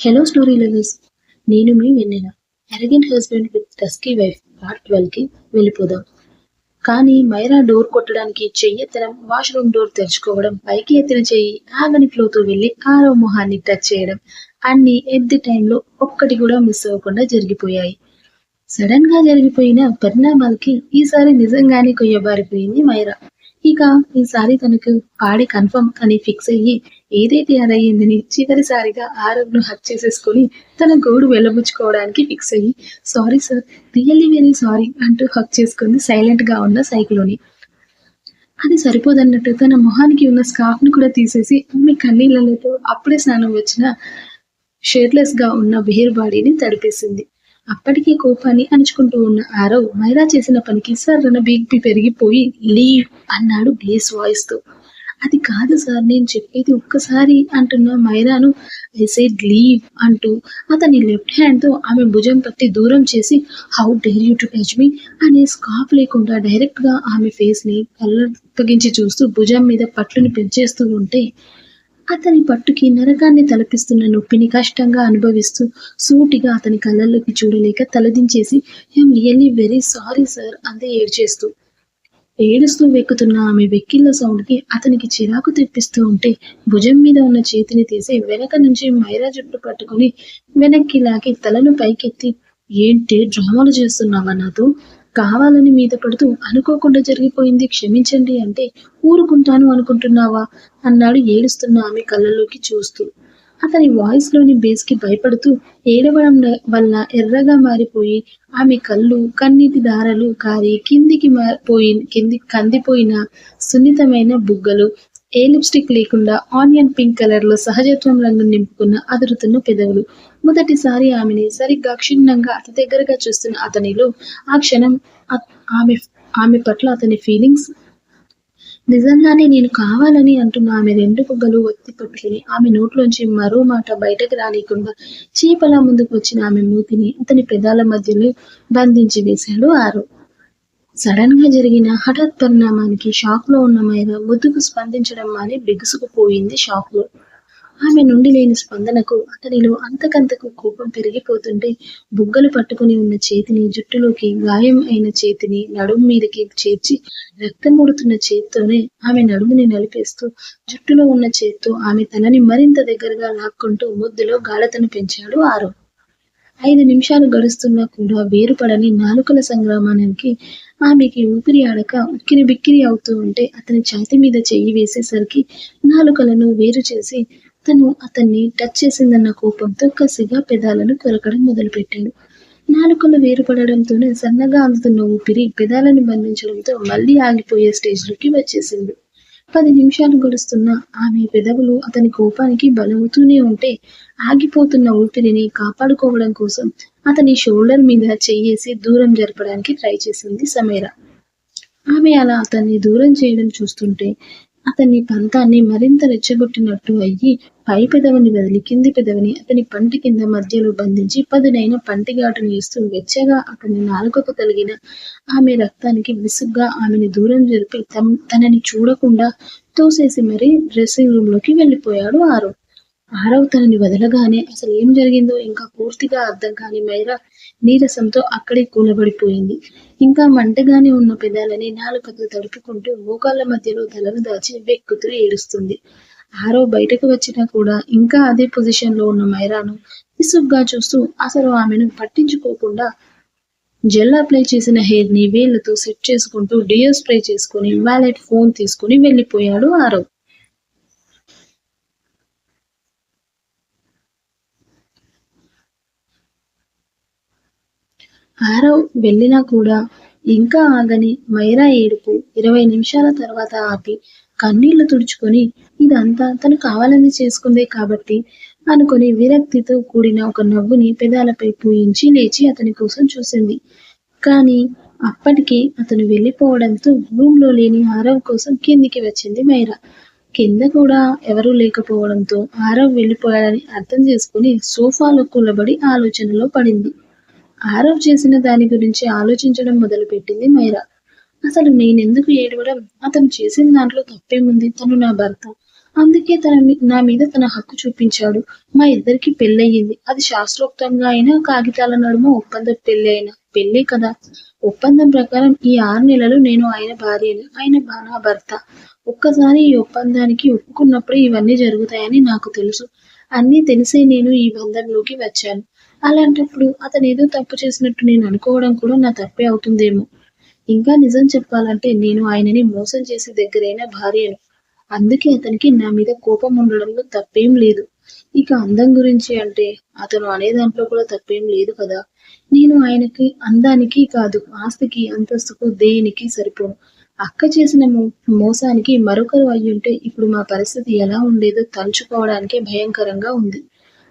Hello story lovers నేను మీ Vennela. Arrogant husband with tusky wife part ట్వెల్వ్కి వెళ్ళిపోదాం. కానీ మైరా డోర్ కొట్టడానికి చెయ్యెత్తడం వాష్రూమ్ డోర్ తెరుచుకోవడం పైకి ఎత్తిన చెయ్యి ఆగని ఫ్లోతో వెళ్ళి ఆరో మొహాన్ని టచ్ చేయడం అన్ని ఎట్ ది టైంలో ఒక్కటి కూడా మిస్ అవ్వకుండా జరిగిపోయాయి. సడన్గా జరిగిపోయిన పరిణామాలకి ఈసారి నిజంగానే కొయ్యబారిపోయింది మైరా. ఇక ఈసారి తనకు పాడి కన్ఫర్మ్ అని ఫిక్స్ అయ్యి ఏదైతే అదయ్యిందని చివరిసారిగా ఆరవ్ను హక్ చేసేసుకుని తన గోడు వెళ్ళబుచ్చుకోవడానికి ఫిక్స్ అయ్యి sorry sir really very sorry అంటూ హక్ చేసుకుంది సైలెంట్గా ఉన్న సైకిలోని. అది సరిపోదన్నట్టు తన మొహానికి ఉన్న స్కార్ఫ్ను కూడా తీసేసి ఆమె కన్నీళ్ళతో అప్పుడే స్నానం వచ్చిన షేర్లెస్గా ఉన్న బిహేర్ బాడీని తడిపేసింది. అప్పటికే కోపాన్ని అణుచుకుంటూ ఉన్న ఆరవ్ మైరా చేసిన పనికి సర్రన బీపీ పెరిగిపోయి లీవ్ అన్నాడు గ్లేస్ వాయిస్తో. అది కాదు సార్ నేను చెప్పేది ఒక్కసారి అంటున్న మైరాను ఐ సైడ్ లీవ్ అంటూ అతని లెఫ్ట్ హ్యాండ్తో ఆమె భుజం పట్టి దూరం చేసి how dare you to touch me అనే స్కాప్ లేకుండా డైరెక్ట్గా ఆమె ఫేస్ని తగ్గించి చూస్తూ భుజం మీద పట్లుని పెంచేస్తూ ఉంటే అతని పట్టుకి నరకాన్ని తలపిస్తున్న నొప్పిని కష్టంగా అనుభవిస్తూ సూటిగా అతని కళ్ళల్లోకి చూడలేక తలదించేసి I'm really very sorry sir అందే ఏడ్చేస్తూ. ఏడుస్తూ వెక్కుతున్న ఆమె వెక్కిళ్ళ సౌండ్కి అతనికి చిరాకు తెప్పిస్తూ ఉంటే భుజం మీద ఉన్న చేతిని తీసి వెనక నుంచి మైరా జుట్టు పట్టుకుని వెనక్కి లాగి తలను పైకెత్తి ఏంటి డ్రామాలు చేస్తున్నావా నాతో? కావాలని మీద పడుతూ అనుకోకుండా జరిగిపోయింది క్షమించండి అంటే ఊరుకుంటాను అనుకుంటున్నావా? అన్నాడు ఏడుస్తున్న ఆమె కళ్ళలోకి చూస్తూ. అతని వాయిస్లోని బేస్కి భయపడుతూ ఏడవడం వల్ల ఎర్రగా మారిపోయి ఆమె కళ్ళు కన్నీటి దారలు కారి కిందికి పోయి కింది కందిపోయిన సున్నితమైన బుగ్గలు ఏ లిప్స్టిక్ లేకుండా ఆనియన్ పింక్ కలర్లో సహజత్వం రంగు నింపుకున్న అదురుతున్న పెదవులు. మొదటిసారి ఆమెని సరిగ్గా క్షుణ్ణంగా అతి దగ్గరగా చూస్తున్న అతనిలో ఆ క్షణం ఆమె ఆమె పట్ల అతని ఫీలింగ్స్ నిజంగానే నేను కావాలని అంటున్న ఆమె రెండు బుగ్గలు ఒత్తి పట్టుకుని ఆమె నోట్లోంచి మరో మాట బయటకు రానియకుండా చీపలా ముందుకు వచ్చిన ఆమె మూతిని అతని పెదాల మధ్యలో బంధించి వేశాడు ఆరు. సడన్గా జరిగిన హఠాత్ పరిణామానికి షాక్లో ఉన్న మైరా ముద్దుకు స్పందించడం మాని బిగుసుకుపోయింది షాక్లో. ఆమె నుండి లేని స్పందనకు అతనిలో అంతకంతకు కోపం పెరిగిపోతుంటే బుగ్గలు పట్టుకుని ఉన్న చేతిని జుట్టులోకి గాయం అయిన చేతిని నడుము మీదకి చేర్చి రక్తం ముడుతున్న చేత్తోనే ఆమె నడుముని నలిపేస్తూ జుట్టులో ఉన్న చేత్తో ఆమె తనని మరింత దగ్గరగా లాక్కుంటూ ముద్దులో గాఢతను పెంచాడు ఆరో. ఐదు నిమిషాలు గడుస్తున్నా కూడా వేరుపడని నాలుకల సంగ్రామానికి ఆమెకి ఊపిరి ఆడక ఉక్కిరి బిక్కిరి అవుతూ ఉంటే అతని ఛాతి మీద చెయ్యి వేసేసరికి నాలుకలను వేరు చేసి తను అతన్ని టచ్ చేసిందన్న కోపంతో కసిగా పెదాలను కొరకడం మొదలుపెట్టాడు. నాలుకలు వేరుపడడంతోనే సన్నగా అందుతున్న ఊపిరి పెదాలను బంధించడంతో మళ్ళీ ఆగిపోయే స్టేజ్లోకి వచ్చేసింది. పది నిమిషాలు గడుస్తున్న ఆమె పెదవులు అతని కోపానికి బలవుతూనే ఉంటే ఆగిపోతున్న ఊపిరిని కాపాడుకోవడం కోసం అతని షోల్డర్ మీద చెయ్యేసి దూరం జరపడానికి ట్రై చేసింది సమీర. ఆమె అలా అతన్ని దూరం చేయడం చూస్తుంటే అతని పంతాన్ని మరింత రెచ్చగొట్టినట్టు అయ్యి పై పెదవిని వదిలి కింది పెదవిని అతని పంటి కింద మధ్యలో బంధించి పదునైన పంటిగాటుని ఇస్తూ వెచ్చగా అతని నాలుకకు కలిగిన ఆమె రక్తానికి విసుగ్గా ఆమెని దూరం జరిపి తనని చూడకుండా తోసేసి మరీ డ్రెస్సింగ్ రూమ్లోకి వెళ్ళిపోయాడు ఆరవ్. ఆరవ్ తనని వదలగానే అసలు ఏం జరిగిందో ఇంకా పూర్తిగా అర్థం కాని మైరా నీరసంతో అక్కడే కూలబడిపోయింది. ఇంకా మంటగానే ఉన్న పెదాలని నాలుకతో తడుపుకుంటూ మోకాళ్ళ మధ్యలో తలను దాచి వెక్కుతూ ఏడుస్తుంది. ఆరో బయటకు వచ్చినా కూడా ఇంకా అదే పొజిషన్లో ఉన్న మైరాను విసుగ్గా చూస్తూ అసలు ఆమెను పట్టించుకోకుండా జెల్ అప్లై చేసిన హెయిర్ని వేళ్ళతో సెట్ చేసుకుంటూ డియో స్ప్రే చేసుకుని వ్యాలెట్ ఫోన్ తీసుకుని వెళ్ళిపోయాడు ఆరవ్. ఆరవ్ వెళ్ళినా కూడా ఇంకా ఆగని మైరా ఏడుపు ఇరవై నిమిషాల తర్వాత ఆపి కన్నీళ్ళు తుడుచుకొని ఇదంతా తను కావాలని చేసుకుందే కాబట్టి అనుకుని విరక్తితో కూడిన ఒక నవ్వుని పెదాలపై పూయించి లేచి అతని కోసం చూసింది. కానీ అప్పటికి అతను వెళ్ళిపోవడంతో రూమ్లో లేని ఆరవ్ కోసం కిందికి వచ్చింది మైరా. కింద కూడా ఎవరూ లేకపోవడంతో ఆరవ్ వెళ్ళిపోయాడని అర్థం చేసుకుని సోఫాలో కూలబడి ఆలోచనలో పడింది. ఆరవ్ చేసిన దాని గురించి ఆలోచించడం మొదలుపెట్టింది మైరా. అసలు నేనెందుకు ఏడవడం? అతను చేసిన దాంట్లో తప్పేముంది? తను నా భర్త. అందుకే తన మీ- నా మీద తన హక్కు చూపించాడు. మా ఇద్దరికి పెళ్ళయింది అది శాస్త్రోక్తంగా అయినా కాగితాల నడుమ ఒప్పందం పెళ్ళి అయినా. పెళ్ళే కదా. ఒప్పందం ప్రకారం ఈ ఆరు నెలలు నేను ఆయన భార్యని ఆయన నా భర్త. ఒక్కసారి ఈ ఒప్పందానికి ఒప్పుకున్నప్పుడు ఇవన్నీ జరుగుతాయని నాకు తెలుసు. అన్నీ తెలిసే నేను ఈ బంధంలోకి వచ్చాను. అలాంటప్పుడు అతను ఏదో తప్పు చేసినట్టు నేను అనుకోవడం కూడా నా తప్పే అవుతుందేమో. ఇంకా నిజం చెప్పాలంటే నేను ఆయనని మోసం చేసి దగ్గరైన భార్యను. అందుకే అతనికి నా మీద కోపం ఉండడంలో తప్పేం లేదు. ఇక అందం గురించి అంటే అతను అనే దాంట్లో కూడా తప్పేం లేదు కదా. నేను ఆయనకి అందానికి కాదు ఆస్తికి అంతస్తుకు దేనికి సరిపోను. అక్క చేసిన మోసానికి మరొకరు అయ్యుంటే ఇప్పుడు మా పరిస్థితి ఎలా ఉండేదో తలుచుకోవడానికే భయంకరంగా ఉంది.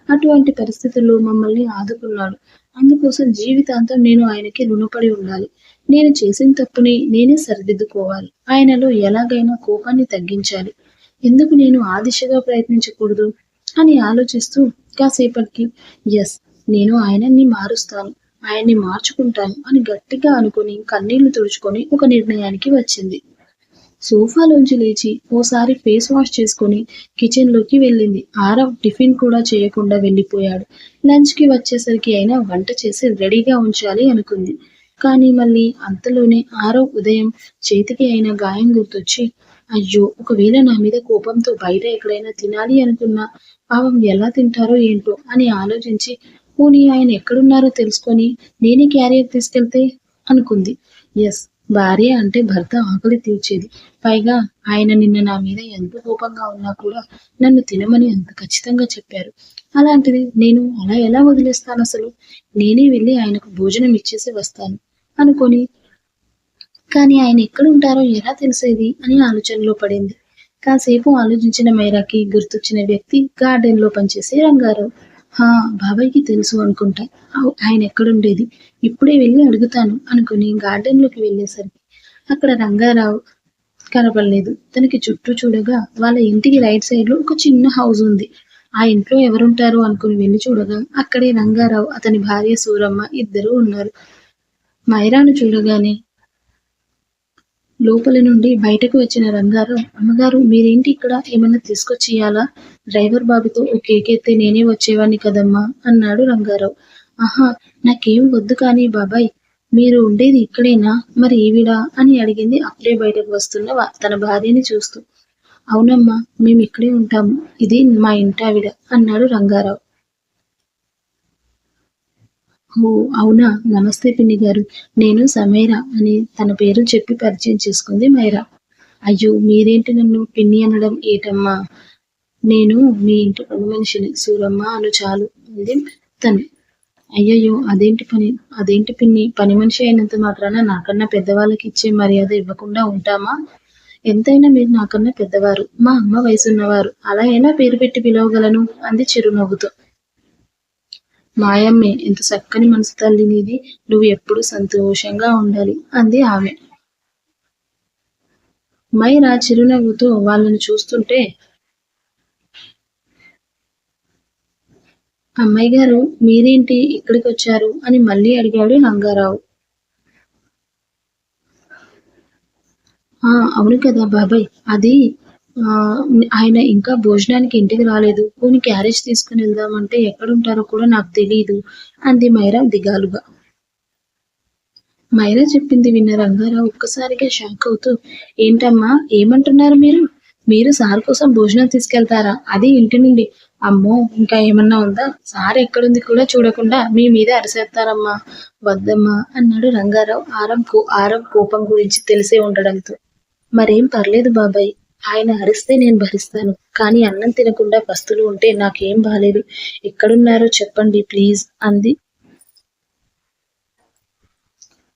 అటువంటి పరిస్థితుల్లో మమ్మల్ని ఆదుకున్నాడు. అందుకోసం జీవితాంతం నేను ఆయనకి రుణపడి ఉండాలి. నేను చేసిన తప్పుని నేనే సరిదిద్దుకోవాలి. ఆయనలో ఎలాగైనా కోపాన్ని తగ్గించాలి. ఎందుకు నేను ఆ దిశగా ప్రయత్నించకూడదు? అని ఆలోచిస్తూ కాసేపటికి ఎస్ నేను ఆయనని మారుస్తాను. ఆయన్ని మార్చుకుంటాను అని గట్టిగా అనుకుని కన్నీళ్ళు తుడుచుకొని ఒక నిర్ణయానికి వచ్చింది. సోఫాలోంచి లేచి ఓసారి ఫేస్ వాష్ చేసుకొని కిచెన్లోకి వెళ్ళింది. ఆరవ్ టిఫిన్ కూడా చేయకుండా వెళ్ళిపోయాడు. లంచ్కి వచ్చేసరికి అయినా వంట చేసి రెడీగా ఉంచాలి అనుకుంది. కానీ మళ్ళీ అంతలోనే ఆరవ్ ఉదయం చేతికి అయిన గాయం గుర్తొచ్చి అయ్యో ఒకవేళ నా మీద కోపంతో బయట ఎక్కడైనా తినాలి అనుకున్నా పాపం ఎలా తింటారో ఏంటో అని ఆలోచించి పోనీ ఆయన ఎక్కడున్నారో తెలుసుకొని నేనే క్యారియర్ తీసుకెళ్తే? అనుకుంది. ఎస్ భార్య అంటే భర్త ఆకలి తీర్చేది. పైగా ఆయన నిన్న నా మీద ఎంత కోపంగా ఉన్నా కూడా నన్ను తినమని అంత ఖచ్చితంగా చెప్పారు. అలాంటిది నేను అలా ఎలా వదిలేస్తాను అసలు? నేనే వెళ్ళి ఆయనకు భోజనం ఇచ్చేసి వస్తాను అనుకొని. కానీ ఆయన ఎక్కడుంటారో ఎలా తెలిసేది అని ఆలోచనలో పడింది. కాసేపు ఆలోచించిన మైరాకి గుర్తొచ్చిన వ్యక్తి గార్డెన్లో పనిచేసే రంగారావు. బాబాయ్కి తెలుసు అనుకుంటా. ఆయన ఎక్కడుండేది? ఇప్పుడే వెళ్ళి అడుగుతాను అనుకుని గార్డెన్లోకి వెళ్ళేసరికి అక్కడ రంగారావు కనపడలేదు. తనకి చుట్టూ చూడగా వాళ్ళ ఇంటికి రైట్ సైడ్లో ఒక చిన్న హౌస్ ఉంది. ఆ ఇంట్లో ఎవరుంటారు అనుకుని వెళ్ళి చూడగా అక్కడే రంగారావు అతని భార్య సూరమ్మ ఇద్దరు ఉన్నారు. మైరాను చూడగానే లోపలి నుండి బయటకు వచ్చిన రంగారావు అమ్మగారు మీరేంటి ఇక్కడ? ఏమన్నా తీసుకొచ్చి ఇయ్యాలా డ్రైవర్ బాబుతో ఓ కేక్ ఎత్తే నేనే వచ్చేవాడిని కదమ్మా అన్నాడు రంగారావు. ఆహా నాకేం వద్దు కానీ బాబాయ్ మీరు ఉండేది ఇక్కడేనా? మరి ఈవిడా? అని అడిగింది అప్పుడే బయటకు వస్తున్న తన భార్యని చూస్తూ. అవునమ్మా మేము ఇక్కడే ఉంటాము. ఇది మా ఇంటావిడ అన్నాడు రంగారావు. ఓ అవునా? నమస్తే పిన్ని గారు. నేను సమీర అని తన పేరు చెప్పి పరిచయం చేసుకుంది మైరా. అయ్యో మీరేంటి నన్ను పిన్ని అనడం ఏటమ్మా? నేను మీ ఇంటి పని మనిషిని. సూరమ్మ అను చాలు అంది తను. అయ్యయ్యో అదేంటి పని? అదేంటి పిన్ని? పని మనిషి అయినంత మాత్రాన నాకన్నా పెద్దవాళ్ళకి ఇచ్చే మర్యాద ఇవ్వకుండా ఉంటామా? ఎంతైనా మీరు నాకన్నా పెద్దవారు. మా అమ్మ వయసున్నవారు. అలా ఎలా పేరు పెట్టి పిలవగలను అంది చిరునవ్వుతో. మాయమ్మే ఎంత చక్కని మనసు తల్లి నీది నువ్వు ఎప్పుడు సంతోషంగా ఉండాలి అంది ఆమె. మైరా చిరునవ్వుతో వాళ్ళని చూస్తుంటే అమ్మాయి గారు మీరేంటి ఇక్కడికి వచ్చారు? అని మళ్ళీ అడిగాడు రంగారావు ఆ అవును కదా బాబాయ్ అది ఆయన ఇంకా భోజనానికి ఇంటికి రాలేదు. పోనీ క్యారేజ్ తీసుకుని వెళ్దామంటే ఎక్కడుంటారో కూడా నాకు తెలియదు అంది మైరా దిగాలుగా. మైరా చెప్పింది విన్న రంగారావు ఒక్కసారిగా షాక్ అవుతూ ఏంటమ్మా ఏమంటున్నారు మీరు? మీరు సార్ కోసం భోజనం తీసుకెళ్తారా? అది ఇంటి నుండి. అమ్మో ఇంకా ఏమన్నా ఉందా? సార్ ఎక్కడుంది కూడా చూడకుండా మీ మీద అరిసేస్తారమ్మా వద్దమ్మా అన్నాడు రంగారావు ఆరం కో ఆరం కోపం గురించి తెలిసే ఉండడంతో. మరేం పర్లేదు బాబాయ్ ఆయన అరిస్తే నేను భరిస్తాను కానీ అన్నం తినకుండా పస్తులు ఉంటే నాకేం బాలేదు. ఎక్కడున్నారో చెప్పండి ప్లీజ్ అంది.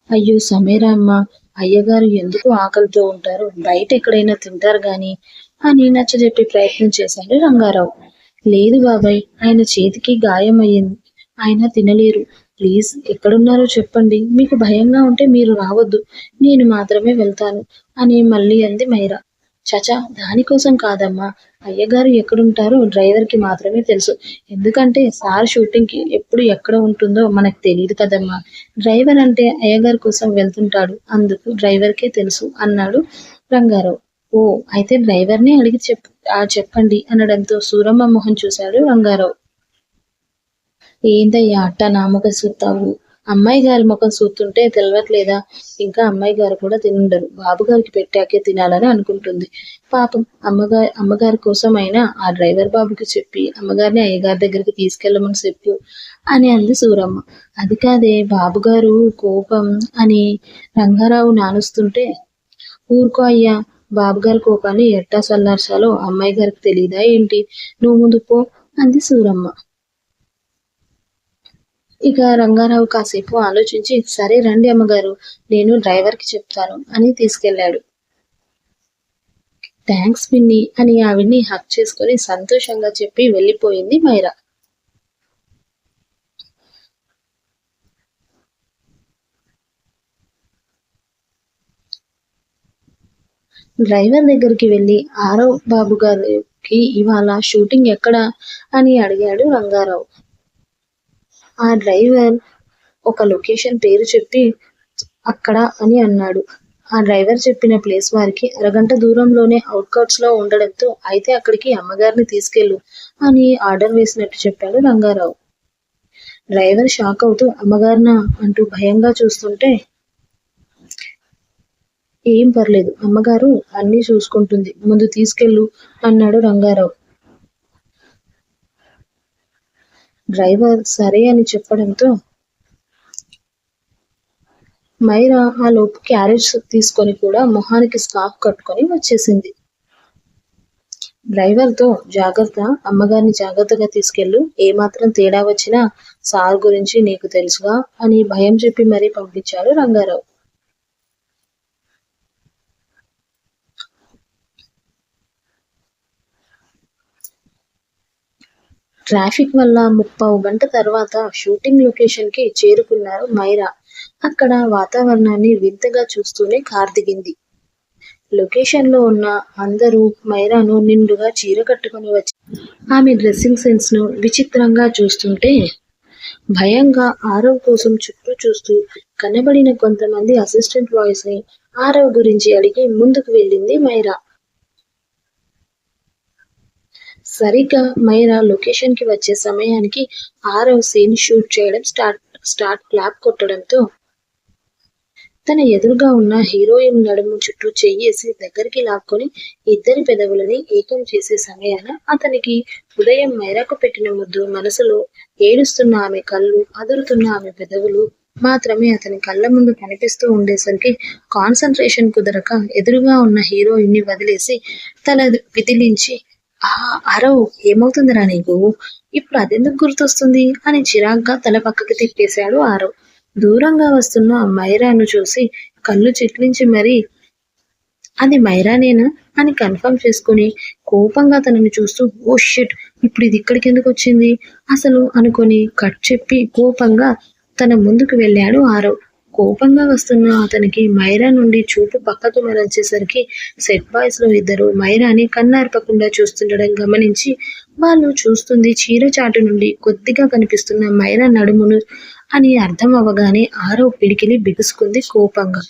అయ్యో సమీరా అమ్మ అయ్యగారు ఎందుకు ఆకలితో ఉంటారు? బయట ఎక్కడైనా తింటారు గాని అని నచ్చజెప్పే ప్రయత్నం చేశాడు రంగారావు. లేదు బాబాయ్ ఆయన చేతికి గాయం అయ్యింది ఆయన తినలేరు. ప్లీజ్ ఎక్కడున్నారో చెప్పండి. మీకు భయంగా ఉంటే మీరు రావద్దు. నేను మాత్రమే వెళ్తాను అని మళ్ళీ అంది మైరా. చచా దానికోసం కాదమ్మా. అయ్యగారు ఎక్కడుంటారో డ్రైవర్కి మాత్రమే తెలుసు. ఎందుకంటే సార్ షూటింగ్కి ఎప్పుడు ఎక్కడ ఉంటుందో మనకు తెలియదు కదమ్మా. డ్రైవర్ అంటే అయ్యగారి కోసం వెళ్తుంటాడు. అందుకు డ్రైవర్కే తెలుసు అన్నాడు రంగారావు. ఓ అయితే డ్రైవర్నే అడిగి చెప్ చెప్పండి అనడంతో సూరమ్మ మొహం చూశాడు రంగారావు. ఏందయ్యా అట్ట నామక చూస్తావు? అమ్మాయి గారి ముఖం చూస్తుంటే తెలవట్లేదా? ఇంకా అమ్మాయి గారు కూడా తినుండరు. బాబు గారికి పెట్టాకే తినాలని అనుకుంటుంది. పాపం అమ్మగారి అమ్మగారి కోసం అయినా ఆ డ్రైవర్ బాబుకి చెప్పి అమ్మగారిని అయ్యగారి దగ్గరికి తీసుకెళ్ళమని చెప్పు అని అంది సూరమ్మ. అది కాదే బాబుగారు కోపం అని రంగారావు నానుస్తుంటే ఊరుకో అయ్యా బాబుగారి కోపాన్ని ఎట్టా చల్లార్చాలో అమ్మాయి గారికి తెలియదా ఏంటి? నువ్వు ముందు పో అంది సూరమ్మ. ఇక రంగారావు కాసేపు ఆలోచించి సరే రండి అమ్మగారు నేను డ్రైవర్కి చెప్తాను అని తీసుకెళ్ళాడు. థ్యాంక్స్ పిన్ని అని ఆవిడ్ని హక్ చేసుకొని సంతోషంగా చెప్పి వెళ్ళిపోయింది మైరా. డ్రైవర్ దగ్గరికి వెళ్ళి ఆరవ్ బాబు గారికి ఇవాళ షూటింగ్ ఎక్కడ? అని అడిగాడు రంగారావు. ఆ డ్రైవర్ ఒక లొకేషన్ పేరు చెప్పి అక్కడ అని అన్నాడు. ఆ డ్రైవర్ చెప్పిన ప్లేస్ వారికి అరగంట దూరంలోనే అవుట్కట్స్లో ఉండడంతో అయితే అక్కడికి అమ్మగారిని తీసుకెళ్ళు అని ఆర్డర్ వేసినట్టు చెప్పాడు రంగారావు. డ్రైవర్ షాక్ అవుతూ అమ్మగారినా అంటూ భయంగా చూస్తుంటే ఏం పర్లేదు అమ్మగారు అన్నీ చూసుకుంటుంది ముందు తీసుకెళ్ళు అన్నాడు రంగారావు. డ్రైవర్ సరే అని చెప్పడంతో మైరా ఆ లోపు క్యారేజ్ తీసుకొని కూడా మొహానికి స్కార్ఫ్ కట్టుకొని వచ్చేసింది. డ్రైవర్తో జాగ్రత్త అమ్మగారిని జాగ్రత్తగా తీసుకెళ్ళు ఏమాత్రం తేడా వచ్చినా సార్ గురించి నీకు తెలుసుగా అని భయం చెప్పి మరీ పంపించాడు రంగారావు. ట్రాఫిక్ వల్ల ముప్పావు గంట తర్వాత షూటింగ్ లొకేషన్కి చేరుకున్నారు మైరా. అక్కడ వాతావరణాన్ని వింతగా చూస్తూనే కార్ దిగింది. లొకేషన్లో ఉన్న అందరూ మైరాను నిండుగా చీర కట్టుకుని వచ్చి ఆమె డ్రెస్సింగ్ సెన్స్ను విచిత్రంగా చూస్తుంటే భయంగా ఆరవ్ కోసం చుట్టూ చూస్తూ కనబడిన కొంతమంది అసిస్టెంట్ వాయిస్ని ని ఆరవ్ గురించి అడిగి ముందుకు వెళ్ళింది మైరా. సరిగ్గా మైరా లొకేషన్కి వచ్చే సమయానికి ఆరవ సీన్ షూట్ చేయడం స్టార్ట్ స్టార్ట్ క్లాప్ కొట్టడంతో తన ఎదురుగా ఉన్న హీరోయిన్ నడుము చుట్టూ చెయ్యేసి దగ్గరికి లాక్కొని ఇద్దరి పెదవులని ఏకం చేసే సమయాన అతనికి ఉదయం మైరాకు పెట్టిన ముద్దు మనసులో ఏడుస్తున్న ఆమె కళ్ళు అదురుతున్న ఆమె పెదవులు మాత్రమే అతని కళ్ళ ముందు కనిపిస్తూ ఉండేసరికి కాన్సన్ట్రేషన్ కుదరక ఎదురుగా ఉన్న హీరోయిన్ని వదిలేసి తల విదిలించి అరవ్ ఏమవుతుందిరా నీకు? ఇప్పుడు అదెందుకు గుర్తొస్తుంది? అని చిరాగ్గా తల పక్కకి తిప్పేశాడు ఆరవ్ దూరంగా వస్తున్న మైరాను చూసి కళ్ళు చిట్లించి మరీ అది మైరానేనా? అని కన్ఫర్మ్ చేసుకుని కోపంగా తనని చూస్తూ ఓ షిట్ ఇప్పుడు ఇది ఇక్కడికి ఎందుకు వచ్చింది? అసలు అనుకొని కట్ చెప్పి కోపంగా తన ముందుకు వెళ్ళాడు ఆరవ్ కోపంగా వస్తున్న అతనికి మైరా నుండి చూపు పక్కకు మరల్చేసరికి సెట్ బాయ్స్లో ఇద్దరు మైరాని కన్నార్పకుండా చూస్తుండడం గమనించి వాళ్ళు చూస్తుంది చీర చాటు నుండి కొద్దిగా కనిపిస్తున్న మైరా నడుమును అని అర్థం అవ్వగానే ఆరో పిడికిలి బిగుసుకుంది కోపంగా.